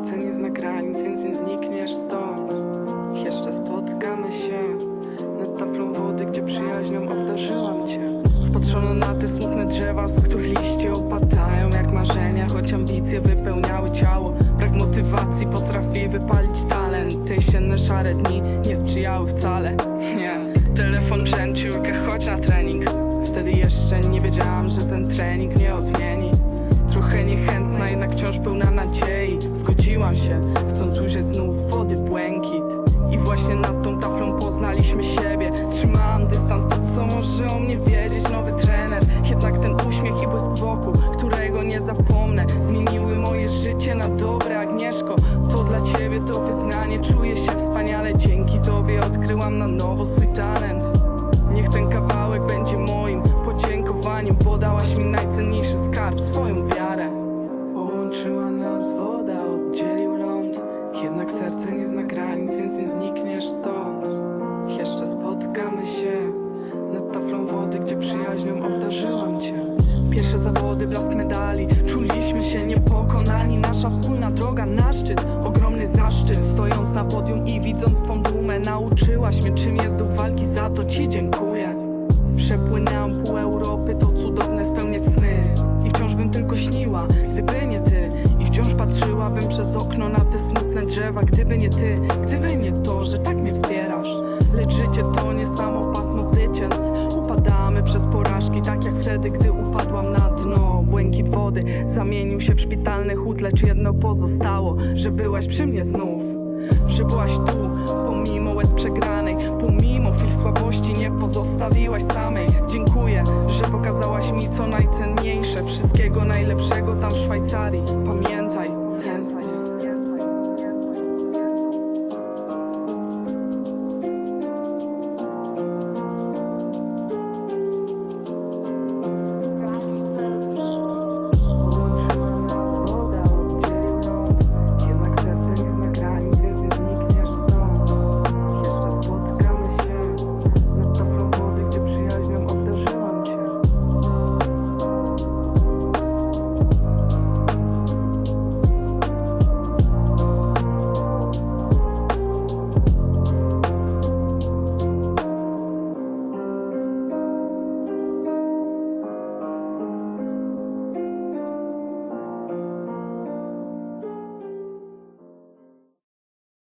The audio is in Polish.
serce nie zna granic, więc nie znikniesz stąd. Jeszcze spotkamy się nad taflą wody, gdzie przyjaźnią obdarzyłam cię. Wpatrzono na te smutne drzewa, z których liście opadają jak marzenia Choć ambicje wypełniały ciało. Brak motywacji potrafi wypalić talent Te jesienne szare dni nie sprzyjały wcale. Nie, telefon brzęciurkę, chodź na trening. Wtedy jeszcze nie wiedziałam, że ten trening mnie odmieni. Trochę niechętna, jednak wciąż pełna nadziei siebie. Trzymałam dystans, bo co może o mnie wiedzieć nowy trener? Jednak ten uśmiech i błysk wokół, którego nie zapomnę. Zmieniły moje życie na dobre, Agnieszko. To dla ciebie to wyznanie, czuję się wspaniale. Dzięki tobie odkryłam na nowo swój talent. Niech ten kawałek będzie moim podziękowaniem. Podałaś mi najcenniejszy skarb, swoją wiarę. Połączyła nas woda, oddzielił ląd. Jednak serce nie zna granic, więc nie znikniesz stąd blask medali. Czuliśmy się niepokonani. Nasza wspólna droga na szczyt. Ogromny zaszczyt. Stojąc na podium i widząc twą dumę Nauczyłaś mnie czym jest duch walki. Za to ci dziękuję. Przepłynęłam pół Europy To cudowne spełniać sny. I wciąż bym tylko śniła Gdyby nie ty. I wciąż patrzyłabym przez okno Na te smutne drzewa. Gdyby nie ty Gdyby nie to, że tak mnie wspierasz. Lecz życie to nie samo pasmo zwycięstw. Upadamy przez porażki Tak jak wtedy, gdy upadłam na Zamienił się w szpitalny chód Lecz jedno pozostało Że byłaś przy mnie znów. Że byłaś tu, pomimo łez przegranej Pomimo chwil słabości nie pozostawiłaś samej. Dziękuję, że pokazałaś mi co najcenniejsze Wszystkiego najlepszego tam w Szwajcarii